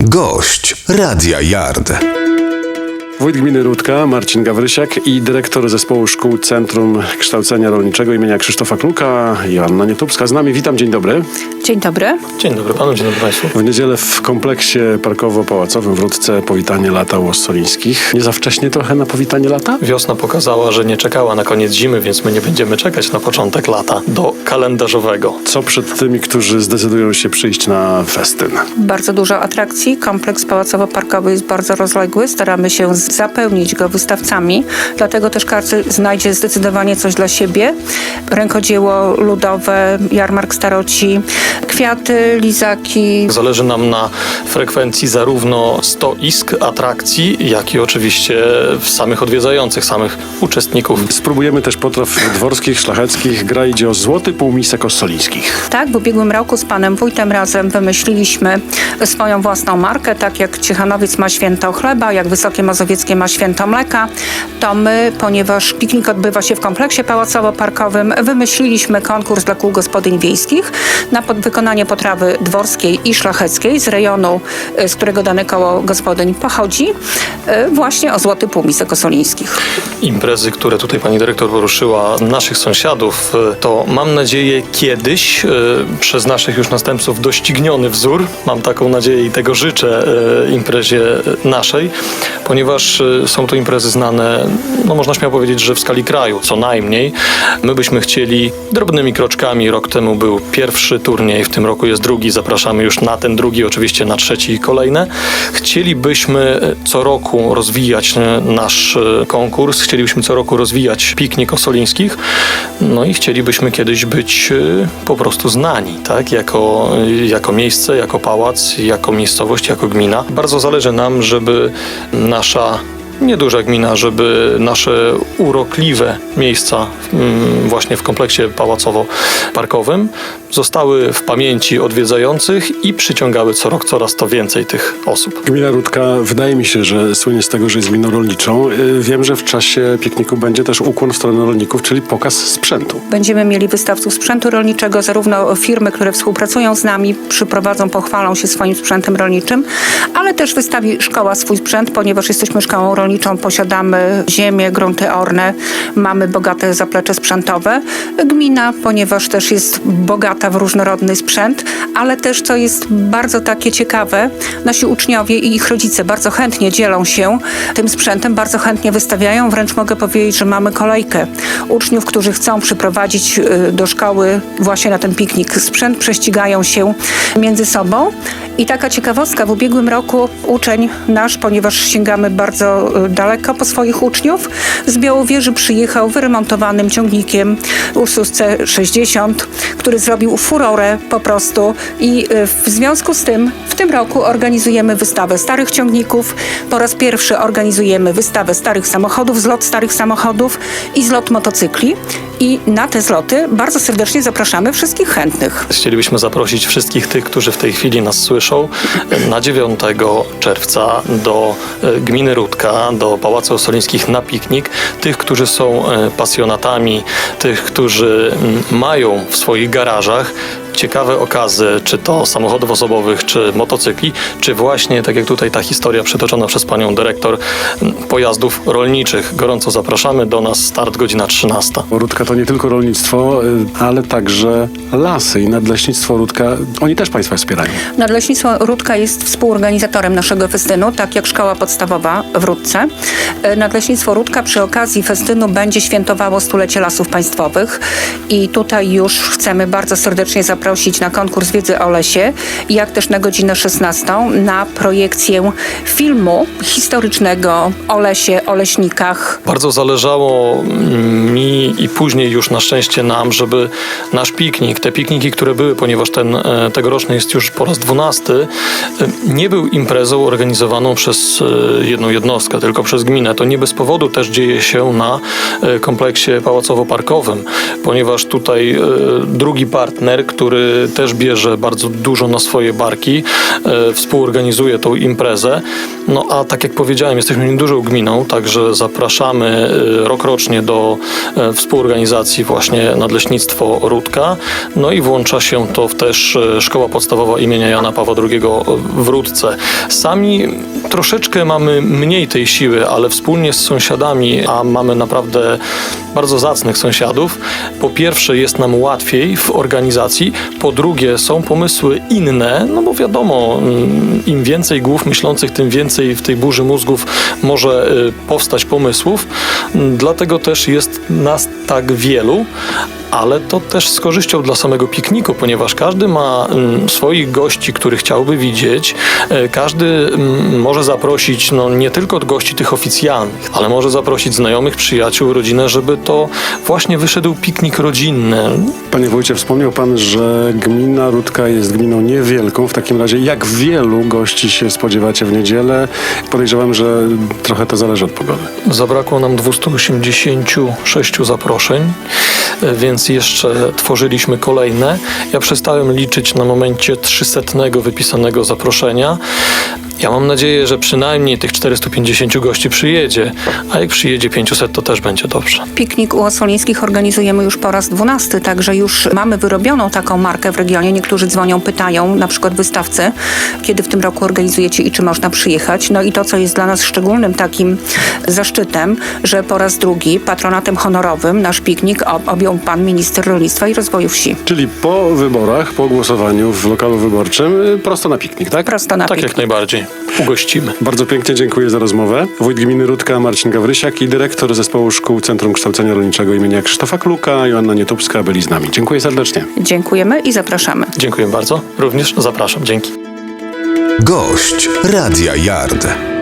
Gość Radia Yard. Wójt gminy Rudka, Marcin Gawrysiak i dyrektor zespołu szkół Centrum Kształcenia Rolniczego imienia Krzysztofa Kluka, Joanna Nietubska z nami. Witam, dzień dobry. Dzień dobry. Dzień dobry panu, dzień dobry państwu. W niedzielę w kompleksie parkowo-pałacowym w Rudce powitanie lata Łosolińskich. Nie za wcześnie trochę na powitanie lata? Wiosna pokazała, że nie czekała na koniec zimy, więc my nie będziemy czekać na początek lata do kalendarzowego. Co przed tymi, którzy zdecydują się przyjść na festyn? Bardzo dużo atrakcji. Kompleks pałacowo-parkowy jest bardzo rozległy. Staramy się zapełnić go wystawcami, dlatego też każdy znajdzie zdecydowanie coś dla siebie. Rękodzieło ludowe, jarmark staroci, kwiaty, lizaki. Zależy nam na frekwencji zarówno stoisk, atrakcji, jak i oczywiście samych odwiedzających, samych uczestników. Spróbujemy też potraw dworskich, szlacheckich. Gra idzie o złoty półmisek osolińskich. Tak, w ubiegłym roku z panem wójtem razem wymyśliliśmy swoją własną markę, tak jak Ciechanowiec ma święto chleba, jak Wysokie Mazowieckie ma święto mleka, to my, ponieważ piknik odbywa się w kompleksie pałacowo-parkowym, wymyśliliśmy konkurs dla kół gospodyń wiejskich na wykonanie potrawy dworskiej i szlacheckiej z rejonu, y, z którego dane koło gospodyń pochodzi, y, właśnie o złoty półmisek osolińskich. Imprezy, które tutaj pani dyrektor poruszyła, naszych sąsiadów, y, to mam nadzieję kiedyś przez naszych już następców dościgniony wzór. Mam taką nadzieję i tego życzę imprezie naszej, ponieważ y, są to imprezy znane, no można śmiało powiedzieć, że w skali kraju co najmniej. My byśmy chcieli drobnymi kroczkami, rok temu był pierwszy turniej, w tym roku jest drugi, zapraszamy już na ten drugi, oczywiście na trzeci i kolejne. Chcielibyśmy y, co roku rozwijać y, nasz konkurs, chcielibyśmy co roku rozwijać piknik osolińskich, no i chcielibyśmy kiedyś być po prostu znani, tak, jako, jako miejsce, jako pałac, jako miejscowość, jako gmina. Bardzo zależy nam, żeby nasza nieduża gmina, żeby nasze urokliwe miejsca mm, właśnie w kompleksie pałacowo-parkowym zostały w pamięci odwiedzających i przyciągały co rok coraz to więcej tych osób. Gmina Rudka wydaje mi się, że słynie z tego, że jest gminą rolniczą. Y, Wiem, że w czasie pikniku będzie też ukłon w stronę rolników, czyli pokaz sprzętu. Będziemy mieli wystawców sprzętu rolniczego, zarówno firmy, które współpracują z nami, przyprowadzą, pochwalą się swoim sprzętem rolniczym, ale też wystawi szkoła swój sprzęt, ponieważ jesteśmy szkołą rolniczą, posiadamy ziemię, grunty orne, mamy bogate zaplecze sprzętowe. Gmina, ponieważ też jest bogata w różnorodny sprzęt, ale też, co jest bardzo takie ciekawe, nasi uczniowie i ich rodzice bardzo chętnie dzielą się tym sprzętem, bardzo chętnie wystawiają, wręcz mogę powiedzieć, że mamy kolejkę uczniów, którzy chcą przyprowadzić y, do szkoły właśnie na ten piknik sprzęt, prześcigają się między sobą. I taka ciekawostka, w ubiegłym roku uczeń nasz, ponieważ sięgamy bardzo y, daleko po swoich uczniów, z Białowieży przyjechał wyremontowanym ciągnikiem Ursusce 60, który zrobił furorę po prostu i y, w związku z tym w tym roku organizujemy wystawę starych ciągników. Po raz pierwszy organizujemy wystawę starych samochodów, zlot starych samochodów i zlot motocykli. I na te zloty bardzo serdecznie zapraszamy wszystkich chętnych. Chcielibyśmy zaprosić wszystkich tych, którzy w tej chwili nas słyszą, na 9 czerwca do e, gminy Rudka, do Pałacu Osolińskich na piknik. Tych, którzy są e, pasjonatami, tych, którzy mm, mają w swoich garażach ciekawe okazy, czy to samochodów osobowych, czy motocykli, czy właśnie, tak jak tutaj ta historia przytoczona przez panią dyrektor, pojazdów rolniczych. Gorąco zapraszamy do nas, start godzina 13. Rudka to nie tylko rolnictwo, y, ale także lasy i nadleśnictwo Rudka. Oni też Państwa wspierają. Nadleśnictwo Rudka jest współorganizatorem naszego festynu, tak jak szkoła podstawowa w Rudce. E, Nadleśnictwo Rudka przy okazji festynu będzie świętowało stulecie lasów państwowych i tutaj już chcemy bardzo serdecznie zaprosić na konkurs wiedzy o lesie, jak też na godzinę 16 na projekcję filmu historycznego o lesie, o leśnikach, Bardzo zależało mi i później już na szczęście nam, żeby nasz piknik, te pikniki, które były, ponieważ ten e, tegoroczny jest już po raz dwunasty, e, nie był imprezą organizowaną przez e, jedną jednostkę, tylko przez gminę. To nie bez powodu też dzieje się na kompleksie pałacowo-parkowym, ponieważ tutaj drugi partner, który który też bierze bardzo dużo na swoje barki, e, współorganizuje tą imprezę. No a tak jak powiedziałem, jesteśmy niedużą gminą, także zapraszamy e, rokrocznie do e, współorganizacji właśnie Nadleśnictwo Rudka. No i włącza się to w też Szkoła Podstawowa imienia Jana Pawła II w Rudce. Sami troszeczkę mamy mniej tej siły, ale wspólnie z sąsiadami, a mamy naprawdę bardzo zacnych sąsiadów, po pierwsze jest nam łatwiej w organizacji, po drugie są pomysły inne, no bo wiadomo, mm, im więcej głów myślących, tym więcej w tej burzy mózgów może y, powstać pomysłów. Dlatego też jest nas tak wielu, ale to też z korzyścią dla samego pikniku, ponieważ każdy ma mm, swoich gości, których chciałby widzieć. E, Każdy mm, może zaprosić no, nie tylko gości tych oficjalnych, ale może zaprosić znajomych, przyjaciół, rodzinę, żeby to właśnie wyszedł piknik rodzinny. Panie wójcie, wspomniał pan, że gmina Rudka jest gminą niewielką. W takim razie jak wielu gości się spodziewacie w niedzielę? Podejrzewam, że trochę to zależy od pogody. Zabrakło nam 286 zaproszeń, e, więc jeszcze tworzyliśmy kolejne. Ja przestałem liczyć na momencie 300 wypisanego zaproszenia. Ja mam nadzieję, że przynajmniej tych 450 gości przyjedzie, a jak przyjedzie 500, to też będzie dobrze. Piknik u Osolińskich organizujemy już po raz dwunasty, także już mamy wyrobioną taką markę w regionie. Niektórzy dzwonią, pytają, na przykład wystawcy, kiedy w tym roku organizujecie i czy można przyjechać. No i to, co jest dla nas szczególnym takim zaszczytem, że po raz drugi patronatem honorowym nasz piknik ob- objął pan minister rolnictwa i rozwoju wsi. Czyli po wyborach, po głosowaniu w lokalu wyborczym, y, prosto na piknik, tak? Prosto na Tak piknik. jak najbardziej. Ugościmy. Bardzo pięknie dziękuję za rozmowę. Wójt gminy Rudka Marcin Gawrysiak i dyrektor zespołu szkół Centrum Kształcenia Rolniczego imienia Krzysztofa Kluka, Joanna Nietupska byli z nami. Dziękuję serdecznie. Dziękujemy i zapraszamy. Dziękuję bardzo. Również zapraszam. Dzięki. Gość Radia Yard.